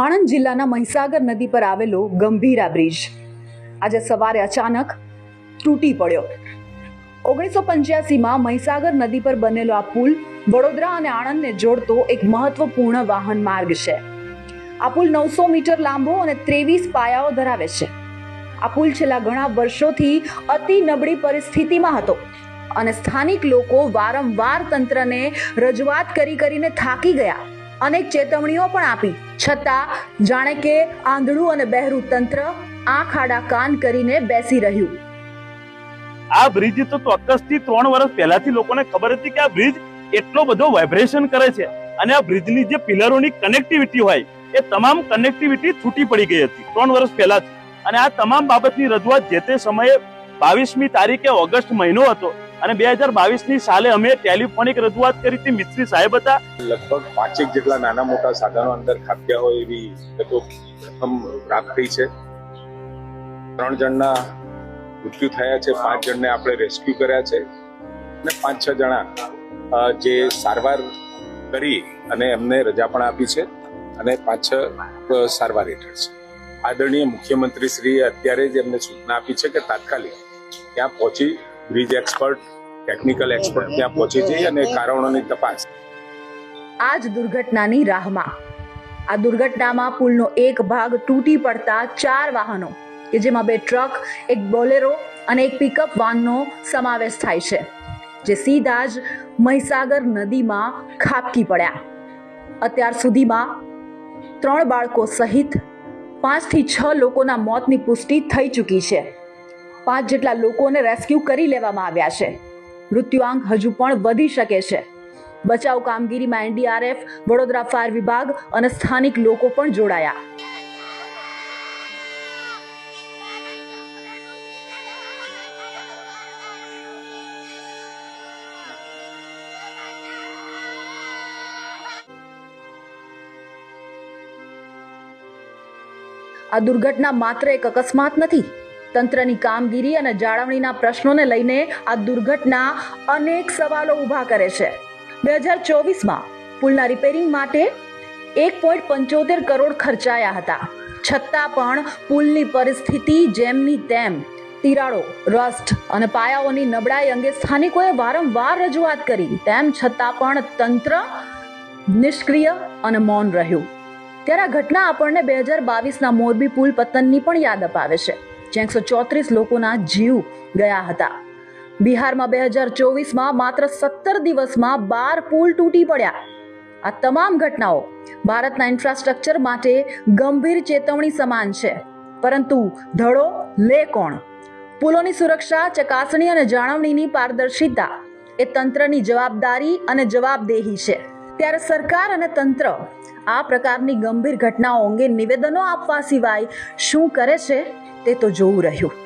આણંદ જિલ્લાના મહીસાગર નદી પર આવેલો ગંભીરા બ્રિજ. આજે સવારે અચાનક તૂટી પડ્યો. ઓગણીસો પંચ્યાસીમાં મહીસાગર નદી પર બનેલો આ પુલ વડોદરા અને આણંદને જોડતો એક મહત્વપૂર્ણ વાહન માર્ગ છે. આ પુલ નવસો મીટર લાંબો અને ત્રેવીસ પાયાઓ ધરાવે છે. આ પુલ છેલ્લા ઘણા વર્ષોથી અતિ નબળી પરિસ્થિતિમાં હતો અને સ્થાનિક લોકો વારંવાર તંત્રને રજૂઆત કરી કરીને થાકી ગયા. અનેક ચેતવણીઓ પણ આપી. છતાં, જાણે કે આંધળું અને બહેરું તંત્ર આંખ આડા કાન કરીને બેસી રહ્યું. આ બ્રિજ તો ચોક્કસથી ત્રણ વર્ષ પહેલાથી લોકોને ખબર હતી કે આ બ્રિજ એટલો બધો વાઇબ્રેશન કરે છે અને આ બ્રિજની જે પિલરોની કનેક્ટિવિટી હોય, એ તમામ કનેક્ટિવિટી છૂટી પડી ગઈ હતી ત્રણ વર્ષ પહેલા અને આ તમામ બાબતની રજૂઆત જે તે સમયે બાવીસમી તારીખે ઓગસ્ટ મહિનો હતો અને બે હજાર બાવીસની સાલે અમે ટેલિફોનિક રજૂઆત કરી હતી મિસ્ત્રી સાહેબ હતા. લગભગ પાંચેક જેટલા નાના મોટા સાધનો અંદર ખાપ્યા હોય એવી વિગતો પ્રથમ પ્રાપ્ત થઈ છે. ત્રણ જણના મૃત્યુ થયા છે, પાંચ જણને આપણે રેસ્ક્યુ કર્યા છે અને પાંચ છ જણા જે સારવાર કરી અને એમને રજા પણ આપી છે અને પાંચ છ સારવાર હેઠળ છે. આદરણીય મુખ્યમંત્રી શ્રીએ અત્યારે જ એમને સૂચના આપી છે કે તાત્કાલિક ત્યાં પહોંચી બ્રિજ એક્સપર્ટ, ટેકનિકલ એક્સપર્ટ ત્યાં પહોંચી જઈ અને કારણોની તપાસ. આ દુર્ઘટનાની રાહમાં. આ દુર્ઘટનામાં પુલનો એક ભાગ તૂટી પડતા ચાર વાહનો, કે જેમાં બે ટ્રક, એક બોલેરો અને એક પિકઅપ વાનનો સમાવેશ થાય છે, જે સીધા જ મહીસાગર નદીમાં ખાબકી પડ્યા. અત્યાર સુધીમાં ત્રણ બાળકો સહિત પાંચથી છ લોકોના મોતની પુષ્ટિ થઈ ચૂકી છે. પાંચ જેટલા લોકોને રેસ્ક્યુ કરી લેવામાં આવ્યા છે. મૃત્યુઆંક હજુ પણ વધી શકે છે. બચાવ કામગીરીમાં એનડીઆરએફ, વડોદરા ફાયર વિભાગ અને સ્થાનિક લોકો પણ જોડાયા. આ દુર્ઘટના માત્ર એક અકસ્માત નથી તંત્રની કામગીરી અને જાળવણીના પ્રશ્નોને લઈને આ દુર્ઘટના અનેક સવાલો ઊભા કરે છે. બે હજાર ચોવીસમાં પુલના રિપેરિંગ માટે એક પોઈન્ટ પંચોતેર કરોડ ખર્ચાયા હતા. છતાં પણ પુલની પરિસ્થિતિ જેમની તેમ તિરાડો, રસ્ટ અને પાયાઓની નબળાઈ અંગે સ્થાનિકોએ વારંવાર રજૂઆત કરી. તેમ છતાં પણ તંત્ર નિષ્ક્રિય અને મૌન રહ્યું. ત્યારે આ ઘટના આપણને બે હજાર બાવીસના મોરબી પુલ પતનની પણ યાદ અપાવે છે. જ્યાં ચોત્રીસ લોકોના જીવ ગયા હતા. બિહારમાં બે હજાર ચોવીસમાં માત્ર સત્તર દિવસમાં બાર પુલ તૂટી પડ્યા. આ તમામ ઘટનાઓ ભારતના ઇન્ફ્રાસ્ટ્રક્ચર માટે ગંભીર ચેતવણી સમાન છે. પરંતુ ધડો લે કોણ? પુલોની સુરક્ષા, ચકાસણી અને જાળવણીની પારદર્શિતા એ તંત્રની જવાબદારી અને જવાબદેહી છે. ત્યારે સરકાર અને તંત્ર આ પ્રકારની ગંભીર ઘટનાઓ અંગે નિવેદનો આપવા સિવાય શું કરે છે તે તો જોવું રહ્યું.